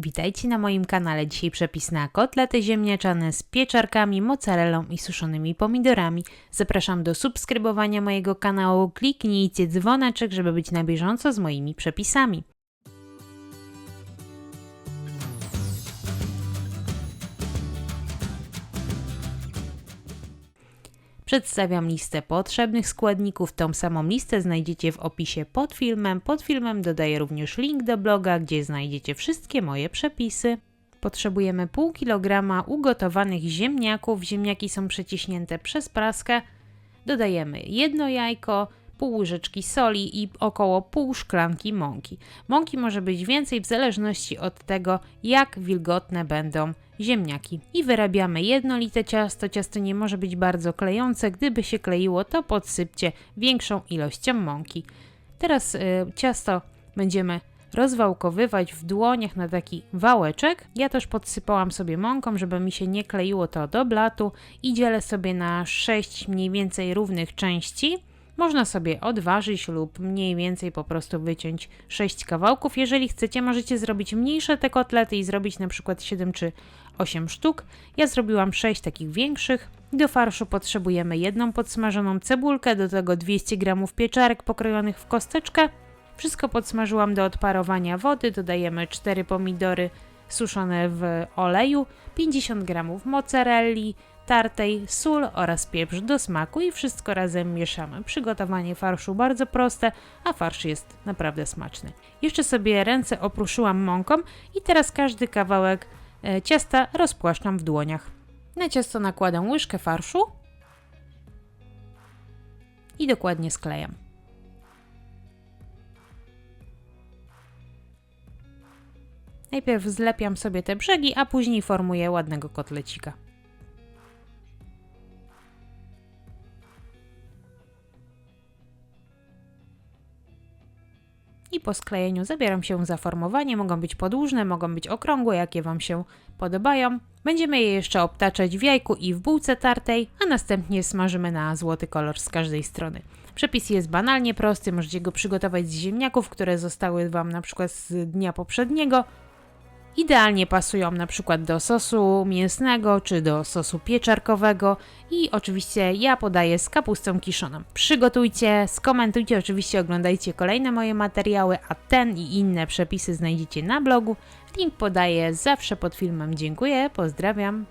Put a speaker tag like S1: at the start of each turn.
S1: Witajcie na moim kanale. Dzisiaj przepis na kotlety ziemniaczane z pieczarkami, mozzarellą i suszonymi pomidorami. Zapraszam do subskrybowania mojego kanału. Kliknijcie dzwoneczek, żeby być na bieżąco z moimi przepisami. Przedstawiam listę potrzebnych składników. Tą samą listę znajdziecie w opisie pod filmem. Pod filmem dodaję również link do bloga, gdzie znajdziecie wszystkie moje przepisy. Potrzebujemy pół kilograma ugotowanych ziemniaków. Ziemniaki są przeciśnięte przez praskę. Dodajemy jedno jajko, pół łyżeczki soli i około pół szklanki mąki. Mąki może być więcej w zależności od tego, jak wilgotne będą ziemniaki. I wyrabiamy jednolite ciasto. Ciasto nie może być bardzo klejące. Gdyby się kleiło, to podsypcie większą ilością mąki. Teraz y, ciasto będziemy rozwałkowywać w dłoniach na taki wałeczek. Ja też podsypałam sobie mąką, żeby mi się nie kleiło to do blatu i dzielę sobie na 6 mniej więcej równych części. Można sobie odważyć lub mniej więcej po prostu wyciąć 6 kawałków. Jeżeli chcecie, możecie zrobić mniejsze te kotlety i zrobić na przykład 7 czy 8 sztuk. Ja zrobiłam 6 takich większych. Do farszu potrzebujemy jedną podsmażoną cebulkę, do tego 200 g pieczarek pokrojonych w kosteczkę. Wszystko podsmażyłam do odparowania wody. Dodajemy 4 pomidory suszone w oleju, 50 g mozzarelli, tartej, sól oraz pieprz do smaku i wszystko razem mieszamy. Przygotowanie farszu bardzo proste, a farsz jest naprawdę smaczny. Jeszcze sobie ręce opruszyłam mąką i teraz każdy kawałek e, ciasta rozpłaszczam w dłoniach. Na ciasto nakładam łyżkę farszu i dokładnie sklejam. Najpierw zlepiam sobie te brzegi, a później formuję ładnego kotlecika. Po sklejeniu zabieram się za formowanie. Mogą być podłużne, mogą być okrągłe, jakie Wam się podobają. Będziemy je jeszcze obtaczać w jajku i w bułce tartej, a następnie smażymy na złoty kolor z każdej strony. Przepis jest banalnie prosty, możecie go przygotować z ziemniaków, które zostały Wam na przykład z dnia poprzedniego. Idealnie pasują na przykład do sosu mięsnego czy do sosu pieczarkowego i oczywiście ja podaję z kapustą kiszoną. Przygotujcie, skomentujcie, oczywiście oglądajcie kolejne moje materiały, a ten i inne przepisy znajdziecie na blogu. Link podaję zawsze pod filmem. Dziękuję, pozdrawiam.